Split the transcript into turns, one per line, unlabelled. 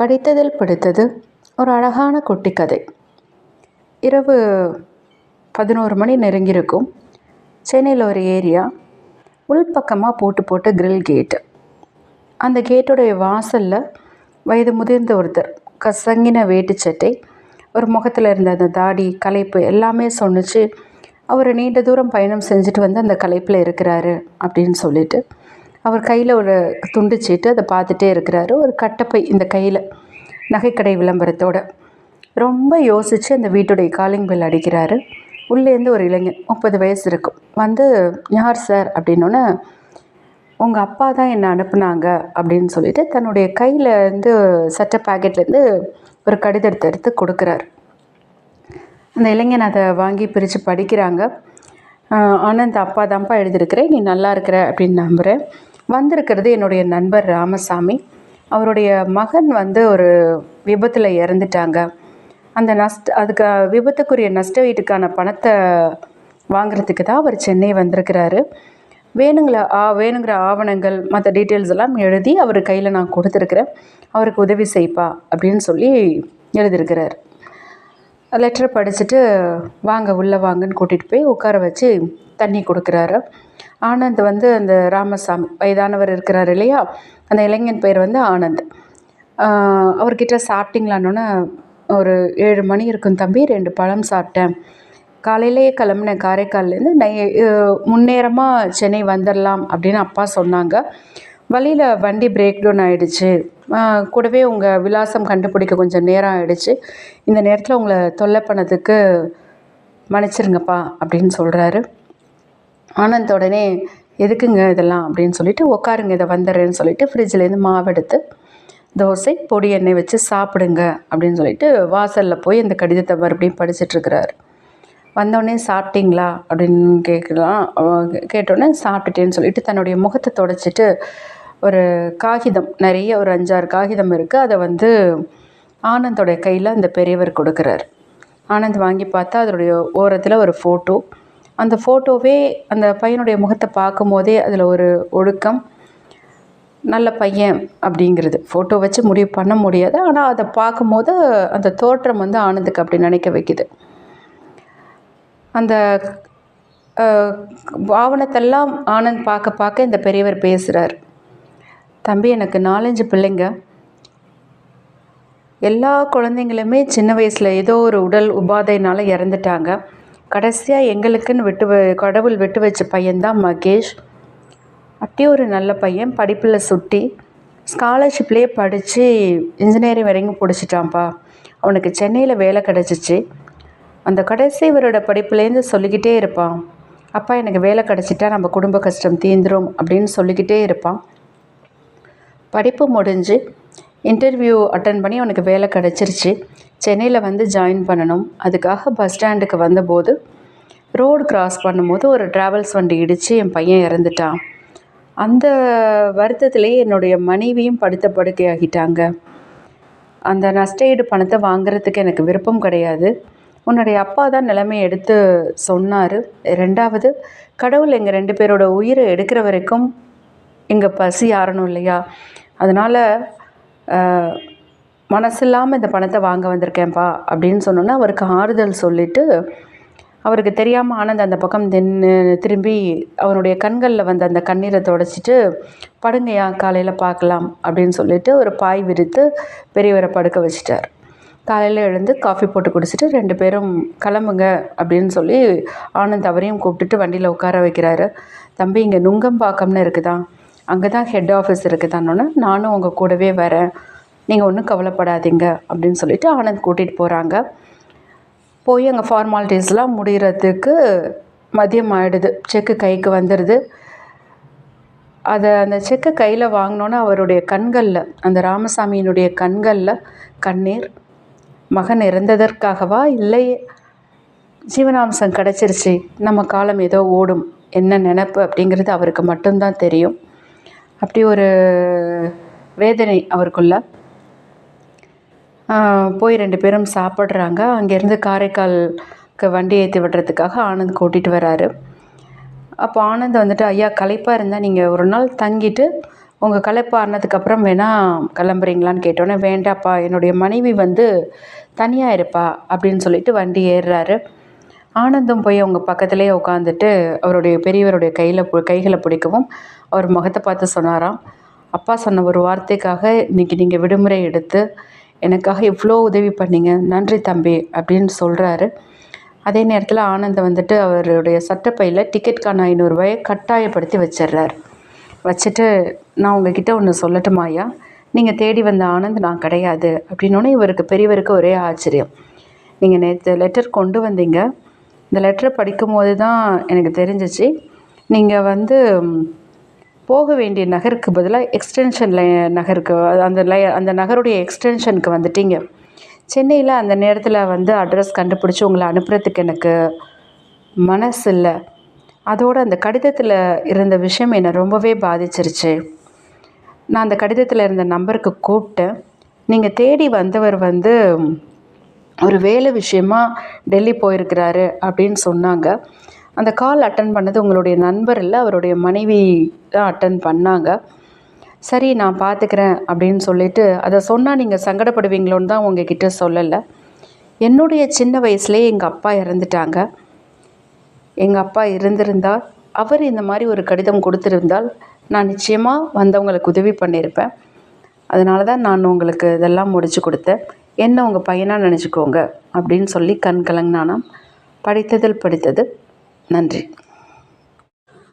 படித்ததில் பிடித்தது ஒரு அழகான குட்டி கதை இரவு பதினோரு மணி நெருங்கியிருக்கும். சென்னையில் ஒரு ஏரியா. உள்பக்கமாக போட்டு போட்ட கிரில் கேட்டு அந்த கேட்டுடைய வாசலில் வயது முதிர்ந்த ஒருத்தர் கசங்கின வேட்டுச்சட்டை ஒரு முகத்தில் இருந்த அந்த தாடி களைப்பு எல்லாமே சொன்னிச்சு அவர் நீண்ட தூரம் பயணம் செஞ்சுட்டு வந்து அந்த களைப்பில் இருக்கிறாரு அப்படின்னு சொல்லிட்டு அவர் கையில் ஒரு துண்டு சீட்டு அதை பார்த்துட்டே இருக்கிறாரு. ஒரு கட்டப்பை இந்த கையில் நகைக்கடை விளம்பரத்தோட. ரொம்ப யோசித்து அந்த வீட்டுடைய காலிங் பெல் அடிக்கிறாரு. உள்ளேருந்து ஒரு இளைஞன் முப்பது வயசு இருக்கும். வந்து யார் சார்? அப்படின்னோன்னே உங்கள் அப்பா தான் என்னை அனுப்புனாங்க அப்படின்னு சொல்லிட்டு தன்னுடைய கையில் இருந்து சட்டை பாக்கெட்லேருந்து ஒரு கடிதத்தை எடுத்து கொடுக்குறாரு. அந்த இளைஞன் அதை வாங்கி பிரித்து படிக்கிறாங்க. ஆஹ் ஆனந்த் அப்பா தான்ப்பா எழுதியிருக்கிறேன். நீ நல்லா இருக்கிற அப்படின்னு நம்புகிறேன் வந்திருக்கிறது என்னுடைய நண்பர் ராமசாமி. அவருடைய மகன் வந்து ஒரு விபத்தில் இறந்துட்டாங்க. அந்த நஷ்ட அதுக்கு விபத்துக்குரிய நஷ்ட வீட்டுக்கான பணத்தை வாங்குறதுக்கு தான் அவர் சென்னை வந்திருக்கிறாரு. வேணுங்கிற ஆ வேணுங்கிற ஆவணங்கள் மற்ற டீட்டெயில்ஸ் எல்லாம் எழுதி அவர் கையில் நான் கொடுத்துருக்குறேன். அவருக்கு உதவி செய்ப்பா அப்படின்னு சொல்லி எழுதியிருக்கிறார். லெட்டரை படிச்சுட்டு வாங்க உள்ளே வாங்கன்னு கூட்டிகிட்டு போய் உட்கார வச்சு தண்ணி கொடுக்குறாரு. ஆனந்த் வந்து அந்த ராமசாமி வயதானவர் இருக்கிறார் இல்லையா? அந்த இளைஞன் பேர் வந்து ஆனந்த். அவர்கிட்ட சாப்பிட்டீங்களான்னொன்னே ஒரு ஏழு மணி இருக்கும் தம்பி ரெண்டு பழம் சாப்பிட்டேன். காலையிலேயே கிளம்புனேன் காரைக்கால்லேருந்து நை முன்னேறமாக முன்னேரமாக சென்னை வந்துடலாம் அப்படின்னு அப்பா சொன்னாங்க. வழியில் வண்டி பிரேக் டவுன் ஆகிடுச்சு கூடவே உங்கள் விலாசம் கண்டுபிடிக்க கொஞ்சம் நேரம் ஆகிடுச்சு இந்த நேரத்தில் உங்களை தொல்லை பண்ணதுக்கு மன்னிச்சிருங்கப்பா அப்படின்னு சொல்கிறாரு ஆனந்த் உடனே எதுக்குங்க இதெல்லாம்? அப்படின்னு சொல்லிட்டு உட்காருங்க இதை வந்துடுறேன்னு சொல்லிட்டு ஃப்ரிட்ஜ்லேருந்து மாவு எடுத்து தோசை பொடி எண்ணெய் வச்சு சாப்பிடுங்க. அப்படின்னு சொல்லிட்டு வாசலில் போய் அந்த கடிதத்தை மறுபடியும் படிச்சிட்ருக்கிறாரு வந்தோடனே சாப்பிட்டீங்களா? அப்படின்னு கேட்கலாம் கேட்டோடனே சாப்பிட்டுட்டேன்னு சொல்லிட்டு தன்னுடைய முகத்தை தொடச்சிட்டு ஒரு காகிதம் நிறைய ஒரு அஞ்சாறு காகிதம் இருக்குது அதை வந்து ஆனந்தோடைய கையில் அந்த பெரியவர் கொடுக்குறாரு. ஆனந்த் வாங்கி பார்த்தா அதனுடைய ஓரத்தில் ஒரு ஃபோட்டோ அந்த ஃபோட்டோவே அந்த பையனுடைய முகத்தை பார்க்கும்போதே அதில் ஒரு ஒழுக்கம் நல்ல பையன் அப்படிங்கிறது. ஃபோட்டோ வச்சு முடிவு பண்ண முடியாது. ஆனால் அதை பார்க்கும்போது அந்த தோற்றம் வந்து ஆனந்துக்கு அப்படி நினைக்க வைக்குது. அந்த ஆவணத்தெல்லாம் ஆனந்த் பார்க்க பார்க்க இந்த பெரியவர் பேசுகிறார் தம்பி எனக்கு நாலஞ்சு பிள்ளைங்க. எல்லா குழந்தைங்களுமே சின்ன வயசில் ஏதோ ஒரு உடல் உபாதையினால் இறந்துட்டாங்க. கடைசியாக எங்களுக்குன்னு விட்டு வ- கடவுள் விட்டு வச்ச பையன்தான் மகேஷ். அப்படியே ஒரு நல்ல பையன் படிப்பில் சுட்டி. ஸ்காலர்ஷிப்லேயே படித்து இன்ஜினியரிங் வரைக்கும் பிடிச்சிட்டான்ப்பா. அவனுக்கு சென்னையில் வேலை கிடச்சிச்சு. அந்த கடைசி இவரோட படிப்புலேருந்து சொல்லிக்கிட்டே இருப்பான். அப்பா எனக்கு வேலை கிடச்சிட்டா நம்ம குடும்ப கஷ்டம் தீந்துரும் அப்படின்னு சொல்லிக்கிட்டே இருப்பான். படிப்பு முடிஞ்சு இன்டர்வியூ அட்டன் பண்ணி அவனுக்கு வேலை கிடச்சிருச்சு. சென்னையில் வந்து ஜாயின் பண்ணணும். அதுக்காக பஸ் ஸ்டாண்டுக்கு வந்தபோது ரோடு கிராஸ் பண்ணும்போது ஒரு ட்ராவல்ஸ் வண்டி இடித்து என் பையன் இறந்துட்டான். அந்த வருத்தத்திலேயே என்னுடைய மனைவியும் படுத்த படுக்கையாகிட்டாங்க. அந்த நஷ்டஈடு பணத்தை வாங்குறதுக்கு எனக்கு விருப்பம் கிடையாது. உன்னுடைய அப்பா தான் நிலைமை எடுத்து சொன்னார். ரெண்டாவது கடவுள் எங்கள் ரெண்டு பேரோட உயிரை எடுக்கிற வரைக்கும் எங்கள் பசி ஆறணும் இல்லையா? அதனால் மனசில்லாமல் இந்த பணத்தை வாங்க வந்திருக்கேன்ப்பா அப்படின்னு சொன்னோன்னே அவருக்கு ஆறுதல் சொல்லிவிட்டு அவருக்கு தெரியாமல் ஆனந்த் அந்த பக்கம் நின்று திரும்பி அவனுடைய கண்களில் வந்த அந்த கண்ணீரை தொடச்சிட்டு படுங்கையா காலையில் பார்க்கலாம் அப்படின்னு சொல்லிட்டு ஒரு பாய் விரித்து பெரியவரை படுக்க வச்சிட்டார். காலையில் எழுந்து காஃபி போட்டு குடிச்சிட்டு ரெண்டு பேரும் கிளம்புங்க அப்படின்னு சொல்லி ஆனந்த் அவரையும் கூப்பிட்டுட்டு வண்டியில் உட்கார வைக்கிறாரு. தம்பி இங்கே நுங்கம்பாக்கம்னு இருக்குதான் அங்கே தான் ஹெட் ஆஃபீஸ் இருக்குதான்னொன்னே நானும் உங்கள் கூடவே வரேன். நீங்கள் ஒன்றும் கவலைப்படாதீங்க அப்படின்னு சொல்லிட்டு ஆனந்த் கூட்டிகிட்டு போகிறாங்க போய் அங்கே ஃபார்மாலிட்டிஸ்லாம் முடிகிறதுக்கு மதியம் ஆகிடுது செக்கு கைக்கு வந்துடுது அதை அந்த செக்கை கையில் வாங்கினோன்னே அவருடைய கண்களில் அந்த ராமசாமியினுடைய கண்களில் கண்ணீர். மகன் இறந்ததற்காகவா? இல்லை ஜீவனாம்சம் கிடச்சிருச்சு. நம்ம காலம் ஏதோ ஓடும். என்ன நினப்பு அப்படிங்கிறது அவருக்கு மட்டும்தான் தெரியும். அப்படி ஒரு வேதனை அவருக்குள்ள. போய் ரெண்டு பேரும் சாப்பிட்றாங்க. அங்கேருந்து காரைக்காலுக்கு வண்டி ஏற்றி விடுறதுக்காக ஆனந்த் கூட்டிகிட்டு வராரு. அப்போ ஆனந்த் வந்துட்டு ஐயா களைப்பாக இருந்தால் நீங்கள் ஒரு நாள் தங்கிட்டு உங்கள் களைப்பு ஆனதுக்கப்புறம் வேணால் கிளம்புறீங்களான்னு கேட்டோன்னே வேண்டாப்பா என்னுடைய மனைவி வந்து தனியாக இருப்பா அப்படின்னு சொல்லிட்டு வண்டி ஏறுறாரு. ஆனந்தம் போய் அவங்க பக்கத்துலேயே உட்காந்துட்டு அவருடைய பெரியவருடைய கையில் கைகளை பிடிக்கவும் அவர் முகத்தை பார்த்து சொன்னாராம் அப்பா சொன்ன ஒரு வார்த்தைக்காக இன்றைக்கி நீங்கள் விடுமுறை எடுத்து எனக்காக இவ்வளோ உதவி பண்ணீங்க. நன்றி தம்பி அப்படின்னு சொல்கிறாரு அதே நேரத்தில் ஆனந்த் வந்துட்டு அவருடைய சட்டப்பையில் டிக்கெட்கான ஐநூறுரூவாயை கட்டாயப்படுத்தி வச்சிடுறாரு வச்சுட்டு நான் உங்ககிட்ட ஒன்று சொல்லட்டுமாயா நீங்கள் தேடி வந்த ஆனந்த் நான் கிடையாது அப்படின்னோடனே இவருக்கு பெரியவருக்கு ஒரே ஆச்சரியம். நீங்கள் நேற்று லெட்டர் கொண்டு வந்தீங்க. இந்த லெட்டரை படிக்கும்போது தான் எனக்கு தெரிஞ்சிச்சு. நீங்கள் வந்து போக வேண்டிய நகருக்கு பதிலாக எக்ஸ்டென்ஷன் லை நகருக்கு அந்த லை அந்த நகருடைய எக்ஸ்டென்ஷனுக்கு வந்துட்டீங்க. சென்னையில் அந்த நேரத்தில் வந்து அட்ரஸ் கண்டுபிடிச்சி உங்களை அனுப்புகிறதுக்கு எனக்கு மனசு இல்லை. அதோடு அந்த கடிதத்தில் இருந்த விஷயம் என்னை ரொம்பவே பாதிச்சிருச்சு. நான் அந்த கடிதத்தில் இருந்த நம்பருக்கு கூப்பிட்டேன். நீங்கள் தேடி வந்தவர் வந்து ஒரு வேலை விஷயமாக டெல்லி போயிருக்கிறாரு அப்படின்னு சொன்னாங்க. அந்த கால் அட்டன் பண்ணது உங்களுடைய நண்பர் இல்லை அவருடைய மனைவி தான் அட்டன் பண்ணாங்க. சரி நான் பார்த்துக்கிறேன் அப்படின்னு சொல்லிட்டு அதை சொன்னால் நீங்கள் சங்கடப்படுவீங்களோன்னு தான் உங்ககிட்ட சொல்லலை. என்னுடைய சின்ன வயசுலேயே எங்கள் அப்பா இறந்துட்டாங்க. எங்கள் அப்பா இருந்திருந்தால் அவர் இந்த மாதிரி ஒரு கடிதம் கொடுத்துருந்தால் நான் நிச்சயமாக வந்தவங்களுக்கு உதவி பண்ணியிருப்பேன் அதனால தான் நான் உங்களுக்கு இதெல்லாம் முடிச்சு கொடுத்தேன். என்ன உங்கள் பையனாக நினச்சிக்கோங்க அப்படின்னு சொல்லி கண் கலங்கினானாம். படித்ததில் படித்தது. நன்றி.